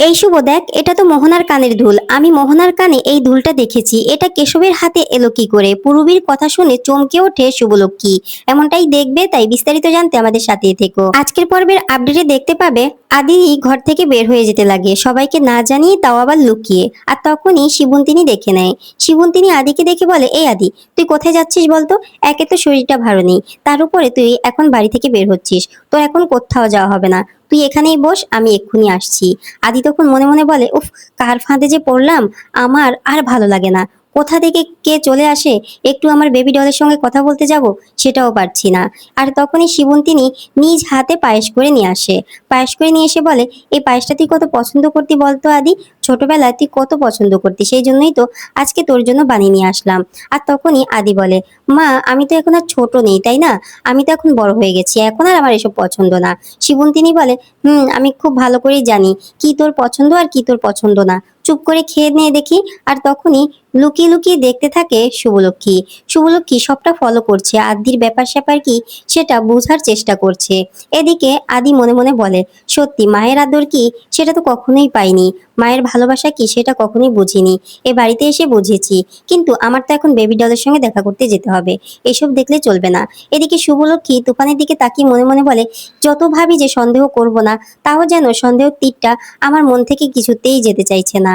এই শুভ দেখ, এটা তো মোহনার কানের দুল আমি মোহনার কানে এই দুলটা দেখেছি। এটা কেশবের হাতে এলো কি করে? পুরবীর কথা শুনে চমকে ওঠে শুভলক্ষ্মী। এমনটাই দেখবে, তাই বিস্তারিত জানতে আমাদের সাথেই থেকো। আজকের পর্বের আপডেটে দেখতে পাবে আদি ঘর থেকে বের হয়ে যেতে লাগে। সবাইকে না জানিয়ে তাও আবার লুকিয়ে। আর তখনই শিবন্তিনী দেখে নেয়। শিবন্তিনী আদিকে দেখে বলে, এই আদি, তুই কোথায় যাচ্ছিস বলতো? একে তো শরীরটা ভালো নেই। তার উপরে তুই এখন বাড়ি থেকে বের হচ্ছিস। তোর এখন কোথাও যাওয়া হবে না। তুই এখানেই বস, আমি এক্ষুনি আসছি। আদি তখন মনে মনে বলে, উফ কার ফাঁদে যে পড়লাম, আমার আর ভালো লাগে না। কোথা থেকে কে চলে আসে, একটু আমার বেবি ডলের সঙ্গে কথা বলতে যাব, সেটাও পারছি না। আর তখনই শিবন্তিনী নিজ হাতে পায়েস করে নিয়ে আসে। পায়েস করে নিয়ে এসে বলে, এই পায়েসটা তুই কত পছন্দ করতি বলতো আদি? ছোটবেলায় তুই কত পছন্দ করতি? সেই জন্যই তো আজকে তোর জন্য বানিয়ে নিয়ে আসলাম। আর তখনই আদি বলে, মা, আমি তো এখন আর ছোট নেই, তাই না? আমি তো এখন বড় হয়ে গেছি, এখন আর আমার এসব পছন্দ না। শিবন্তিনী বলে, হুম, আমি খুব ভালো করেই জানি, কি তোর পছন্দ আর কি তোর পছন্দ না। চুপ করে খেয়ে নিয়ে দেখি, আর তখনই লুকিয়ে লুকিয়ে দেখতে থাকে শুভলক্ষ্মী। শুভলক্ষ্মী সবটা ফলো করছে, আদির ব্যাপার স্যাপার কি সেটা বোঝার চেষ্টা করছে। এদিকে আদি মনে মনে বলে, সত্যি মায়ের আদর কি সেটা তো কখনোই পাইনি। মায়ের ভালোবাসা কি সেটা কখনোই বুঝিনি। এ বাড়িতে এসে বুঝেছি, কিন্তু আমার তো এখন বেবি ডলের সঙ্গে দেখা করতে যেতে হবে। এসব দেখলে চলবে না। এদিকে শুভলক্ষ্মী তুফানের দিকে তাকিয়ে মনে মনে বলে, যত ভাবি যে সন্দেহ করব না, তাও যেন সন্দেহ তীরটা আমার মন থেকে কিছুতেই যেতে চাইছে না।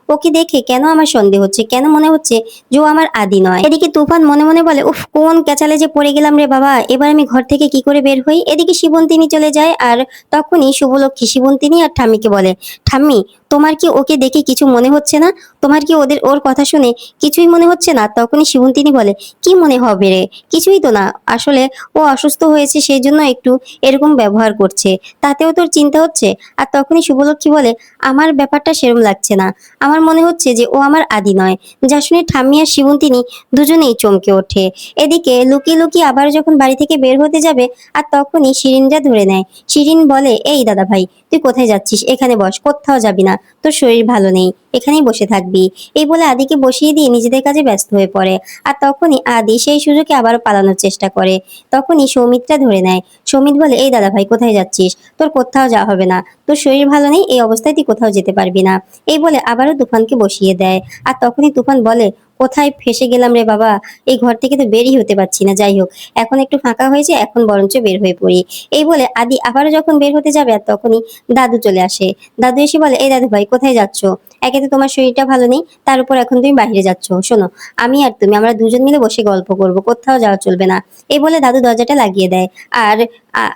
ওকে দেখে কেন আমার সন্দেহ হচ্ছে? কেন মনে হচ্ছে যে ও আমার আদি নয়? এদিকে তুফান মনে মনে বলে, উফ, কোন ক্যাচালে যে পড়ে গেলাম রে বাবা, এবার আমি ঘর থেকে কি করে বের হই? এদিকে শিবন্তিনী চলে যায়, আর তখনই শুভলক্ষ্মী শিবন্তিনী আর ঠাম্মিকে বলে, ঠাম্মি, তোমার কি ওকে দেখে কিছু মনে হচ্ছে না? তোমার কি ওদের, ওর কথা শুনে কিছুই মনে হচ্ছে না? তখনই শিবন্তিনী বলে, কি মনে হবে রে? কিছুই তো না। আসলে ও অসুস্থ হয়েছে সেই জন্য একটু এরকম ব্যবহার করছে। তাতেও তোর চিন্তা হচ্ছে? আর তখনই শুভলক্ষ্মী বলে, আমার ব্যাপারটা সেরম লাগছে না। আমার মনে হচ্ছে যে ও আমার আদি নয়। যা শুনে ঠাম্মি আর শিবন্তিনী দুজনেই চমকে ওঠে। এদিকে লুকিয়ে লুকিয়ে আবার যখন বাড়ি থেকে বের হতে যাবে, আর তখনই শিরিনরা ধরে নেয়। শিরিন বলে, এই দাদা ভাই তুই কোথায় যাচ্ছিস? এখানে বস, কোথাও যাবি না। তোর শরীর ভালো নেই। এখানেই বসে থাকবি। এই বলে আদিকে বসিয়ে দিয়ে নিজেদের কাজে ব্যস্ত হয়ে পড়ে। আর তখনই আদি সেই সুযোগে আবারও পালানোর চেষ্টা করে। তখনই সৌমিত্রা ধরে নেয়। সৌমিত বলে, এই দাদা ভাই কোথায় যাচ্ছিস? তোর কোথাও যাওয়া হবে না। তোর শরীর ভালো নেই, এই অবস্থায় তুই কোথাও যেতে পারবি না। এই বলে আবারও তুফানকে বসিয়ে দেয়। আর তখনই তুফান বলে, কোথায় ফেসে গেলাম রে বাবা? এই ঘর থেকে তো বেরই হতে পারছি না। যাই হোক, এখন একটু ফাঁকা হয়েছে, এখন বরঞ্চ বের হয়ে পড়ি। এই বলে আদি আবারও যখন বের হতে যাবে, আর তখনই দাদু চলে আসে। দাদু এসে বলে, এই দাদু ভাই কোথায় যাচ্ছ? একে তো তোমার শরীরটা ভালো নেই, তার উপর এখন তুমি বাইরে যাচ্ছ। শোনো, আমি আর তুমি, আমরা দুজন মিলে বসে গল্প করব, কোথাও যাওয়া চলবে না। এই বলে দাদু দরজাটা লাগিয়ে দেয়। আর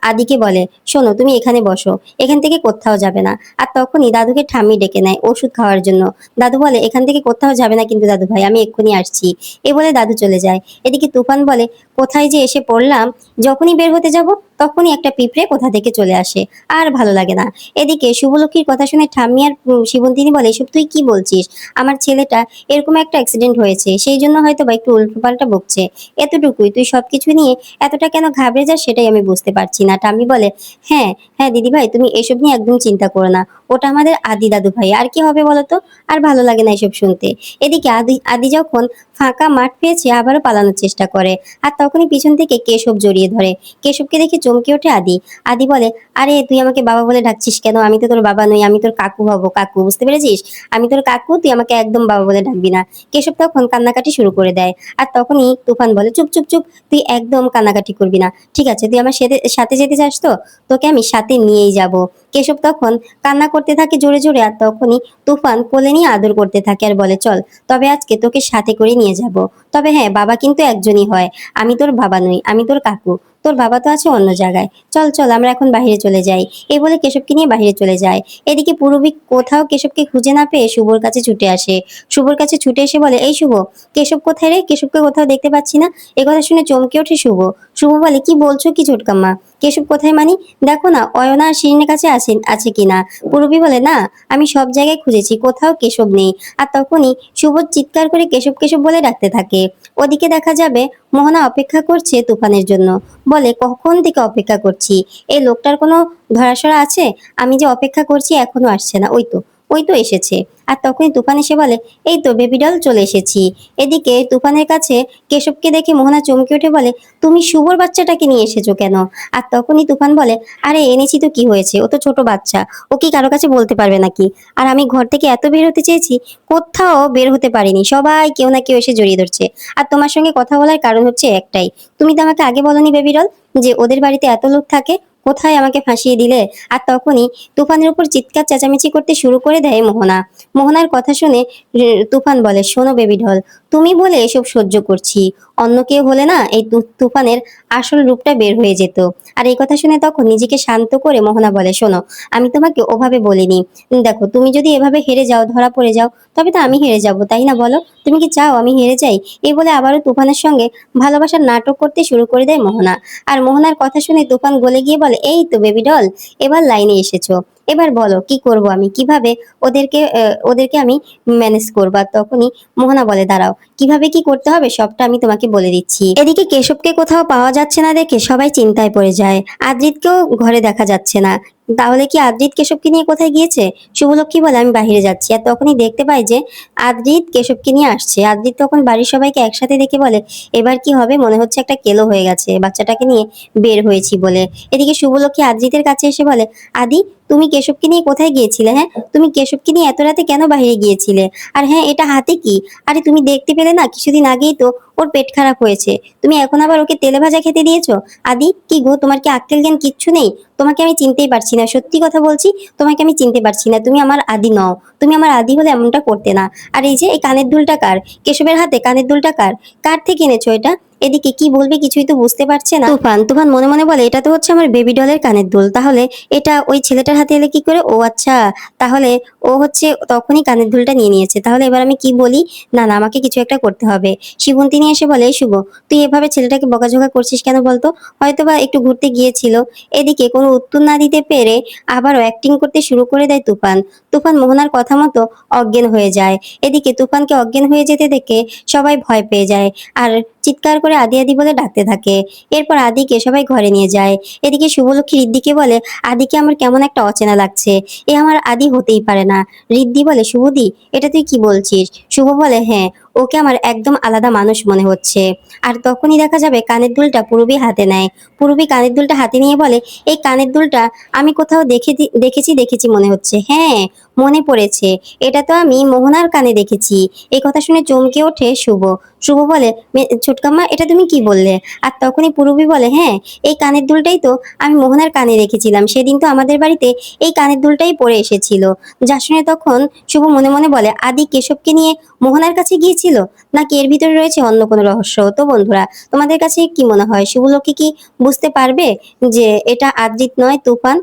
আদিকে বলে, শোনো, তুমি এখানে বসো, এখান থেকে কোথাও যাবে না। আর তখনই দাদুকে ঠাম্মি ডেকে নেয় ওষুধ খাওয়ার জন্য। দাদু বলে, এখান থেকে কোথাও যাবে না কিন্তু দাদু ভাই, আমি এক্ষুনি আসছি। এ বলে দাদু চলে যায়। এদিকে তুফান বলে, কোথায় যে এসে পড়লাম, যখনই বের হতে যাব তখনই একটা পিঁপড়ে কোথা থেকে চলে আসে? আর ভালো লাগে না। এদিকে শুভলক্ষীর কথা শুনে ঠাম্মি আর বলে, এসব তুই কি বলছিস? আমার ছেলেটা এরকম একটা অ্যাক্সিডেন্ট হয়েছে। সেই জন্য হয়তো বা একটু উল্টোপাল্টা বকছে। এতটুকুই। তুই সবকিছু নিয়ে এতটা কেন ঘাবড়ে যাস সেটাই আমি বুঝতে পারছি না। ঠাম্মি বলে হ্যাঁ হ্যাঁ দিদিভাই, তুমি এসব নিয়ে একদম চিন্তা করো না। ওটা আমাদের আদি দাদু ভাই। আর কি হবে বলতো আর ভালো লাগে না এসব শুনতে। এদিকে আদি আদি যখন ফাঁকা মাঠ পেয়েছে, আবারও পালানোর চেষ্টা করে। আর তখনই পিছন থেকে কেশব জড়িয়ে ধরে। কেশবকে দেখে চমকে ওঠে আদি। আদি বলে, আরে, তুই আমাকে বাবা বলে ডাকছিস কেন? আমি তো তোর বাবা নই, আমি তোর কাকু হব। কাকু, বুঝতে পেরেছিস? আমি তোর কাকু, তুই আমাকে একদম বাবা বলে ডাকবি না। কেশব তখন কান্নাকাটি শুরু করে দেয়। আর তখনই তুফান বলে, চুপ চুপ চুপ, তুই একদম কান্নাকাটি করবি না। ঠিক আছে, তুই আমার সাথে যেতে চাস তো? তোকে আমি সাথে নিয়েই যাব। কেশব তখন কান্না করতে থাকে, জোরে জোরে, আর তখনই তুফান কোলে নিয়ে আদর করতে থাকে আর বলে, চল, তবে আজকে তোকে সাথে করে নিয়ে যাব। তবে হ্যাঁ বাবা কিন্তু একজনই হয়। আমি তোর বাবা নই, আমি তোর কাকু। তোর বাবা তো আছে অন্য জায়গায়। চল চল, আমরা এখন বাইরে চলে যাই। এই বলে কেশবকে নিয়ে বাইরে চলে যায়। এদিকে পূরবী কোথাও কেশবকে খুঁজে না পেয়ে শুভর কাছে ছুটে আসে। শুভর কাছে ছুটে এসে বলে, এই শুভ, কেশব কোথায় রে? কেশবকে কোথাও দেখতে পাচ্ছি না। এ কথা শুনে চমকে ওঠে শুভ। শুভ বলে, কি বলছো, কি ছোটকাম্মা? কেশব কোথায় মানি? দেখো না, অয়না আর শিরিনের কাছে আছে আছে কিনা? পূরবী বলে, না, আমি সব জায়গায় খুঁজেছি, কোথাও কেশব নেই। আর তখনই শুভ চিৎকার করে কেশব কেশব বলে ডাকতে থাকে। ওদিকে দেখা যাবে, মোহনা অপেক্ষা করছে তুফানের জন্য। বলে, কখন থেকে অপেক্ষা করছি? এই লোকটার কোনো ধরাসরা আছে? আমি যে অপেক্ষা করছি, এখনও আসছে না। ওই তো। ওই তো এসেছে। আর তখনই তুফান এসে বলে, এই তো বেবি ডল চলে এসেছি। এদিকে তুফানের কাছে কেশবকে দেখে মোহনা চমকে উঠে বলে, তুমি শুভর বাচ্চাটাকে নিয়ে এসেছ কেন? আর তখনই তুফান বলে, আরে, এনেছি তো কি হয়েছে? ও তো ছোট বাচ্চা। ও কি কারও কাছে বলতে পারবে নাকি? আর আমি ঘর থেকে এত বের হতে চেয়েছি, কোথাও বের হতে পারিনি। সবাই কেউ না কেউ এসে জড়িয়ে ধরছে। আর তোমার সঙ্গে কথা বলার কারণ হচ্ছে একটাই। তুমি তো আমাকে আগে বলনি বেবিরল যে ওদের বাড়িতে এত লোক থাকে কোথায় আমাকে ফাঁসিয়ে দিলে? আর তখনই তুফানের উপর চিৎকার, চেঁচামেচি করতে শুরু করে দেয় মোহনা। মোহনার কথা শুনে তুফান বলে, শোনো বেবি ঢল, তুমি বলে এসব সহ্য করছি। অন্য কেউ হলে না এই তুফানের আসল রূপটা বের হয়ে যেত। আর এই কথা শুনে তখন নিজেকে শান্ত করে মোহনা বলে, শোনো, আমি তোমাকে ওভাবে বলিনি। দেখো, তুমি যদি এভাবে হেরে যাও, ধরা পড়ে যাও, তবে তো আমি হেরে যাব, তাই না বলো? তুমি কি চাও আমি হেরে যাই? এই বলে আবারও তুফানের সঙ্গে ভালোবাসার নাটক করতে শুরু করে দেয় মোহনা। আর মোহনার কথা শুনে তুফান গলে গিয়ে বলে এই তো বেবি ডল এবার লাইনে এসেছ। এবার বলো, কি করব আমি? কীভাবে ওদেরকে ওদেরকে আমি ম্যানেজ করব? আর তখনই মোহনা বলে, দাঁড়াও, কীভাবে কি করতে হবে সবটা আমি তোমাকে বলে দিচ্ছি। এদিকে কেশবকে কোথাও পাওয়া যাচ্ছে না দেখে সবাই চিন্তায় পড়ে যায়। আদ্রিতকেও ঘরে দেখা যাচ্ছে না। তাহলে কি আদ্রিত কেশবকে নিয়ে কোথায় গিয়েছে? শুভলক্ষ্মী বলে, আমি বাহিরে যাচ্ছি। আর তখনই দেখতে পাই যে আদ্রিত কেশবকে নিয়ে আসছে। আদ্রিত তখন বাড়ির সবাইকে একসাথে দেখে বলে, এবার কি হবে? মনে হচ্ছে একটা কেলো হয়ে গেছে। বাচ্চাটাকে নিয়ে বের হয়েছি বলে। এদিকে শুভলক্ষ্মী আদ্রিতের কাছে এসে বলে, আদি তুমি কেশবকে নিয়ে কোথায় গিয়েছিলে হ্যাঁ? তুমি কেশবকে নিয়ে এত রাতে কেন বাইরে গিয়েছিলে? আর হ্যাঁ এটা হাতে কি? আরে তুমি দেখতে পেলে না, কিছুদিন আগেই তো ওর পেট খারাপ হয়েছে। তুমি এখন আবার ওকে তেলে ভাজা খেতে দিয়েছ? আদি, কি গো, তোমার কি আক্কেল জ্ঞান কিচ্ছু নেই? তোমাকে আমি চিনতেই পারছি না, সত্যি কথা বলছি, তোমাকে আমি চিনতে পারছি না, তুমি আমার আদি নও। তুমি আমার আদি হলে এমনটা করতে না। আর এই যে, এই কানের দুলটা কার? কেশবের হাতে কানের দুলটা কার? কার থেকে এনেছো এটা? এদিকে কি বলবে কিছুই তো বুঝতে পারছে না। তুফান তুফান মনে মনে বলে, এটা তো হচ্ছে আমার বেবি ডলের কানের দুল। তাহলে এটা ওই ছেলেটার হাতে এলে কি করে? ও আচ্ছা তাহলে ও হচ্ছে তখনই কানের দুলটা নিয়ে নিয়েছে। তাহলে এবার আমি কি বলি? না না, আমাকে কিছু একটা করতে হবে। শিবন্তী নিয়ে এসে বলে শুভ, তুই এভাবে ছেলেটাকে বকাঝকা করছিস কেন বলতো? হয়তো বা একটু ঘুরতে গিয়েছিল। এদিকে কোনো উত্তর না দিতে পেরে আবারও অ্যাক্টিং করতে শুরু করে দেয় তুফান। তুফান মোহনার কথা মতো অজ্ঞান হয়ে যায়। এদিকে তুফানকে অজ্ঞান হয়ে যেতে দেখে সবাই ভয় পেয়ে যায়। আর চিৎকার করে আদি আদি বলে ডাকতে থাকে। এরপর আদিকে সবাই ঘরে নিয়ে যায়। এদিকে শুভলক্ষ্মী রিদ্দিকে বলে, আদিকে আমার কেমন একটা অচেনা লাগছে। এ আমার আদি হতেই পারে না। ঋদ্ধি বলে, শুভদি, এটা তুই কি বলছিস? শুভ বলে হ্যাঁ ওকে আমার একদম আলাদা মানুষ মনে হচ্ছে। আর তখনই দেখা যাবে কানের দুলটা পুরবি হাতে নেয়। পূর্বী কানের দুলটা হাতে নিয়ে বলে, এই কানের দুলটা আমি কোথাও দেখে দেখেছি দেখেছি মনে হচ্ছে। হ্যাঁ মনে পড়েছে। এটা তো আমি মোহনার কানে দেখেছি। এই কথা শুনে চমকে ওঠে শুভ। শুভ বলে, "মে- ছোটকাম্মা, এটা তুমি কি বললে? আর তখনই পুরবি বলে হ্যাঁ এই কানের দুলটাই তো আমি মোহনার কানে রেখেছিলাম সেদিন তো আমাদের বাড়িতে এই কানের দুলটাই পরে এসেছিল। যা শুনে তখন শুভ মনে মনে বলে, আদি কেশবকে নিয়ে মোহনার কাছে গিয়েছিল নাকি এর ভিতরে রয়েছে অন্য কোনো রহস্য? তো বন্ধুরা, তোমাদের কাছে কি মনে হয়? শুভলক্ষ্মী কি বুঝতে পারবে যে এটা আদ্রিত নয়, তুফান?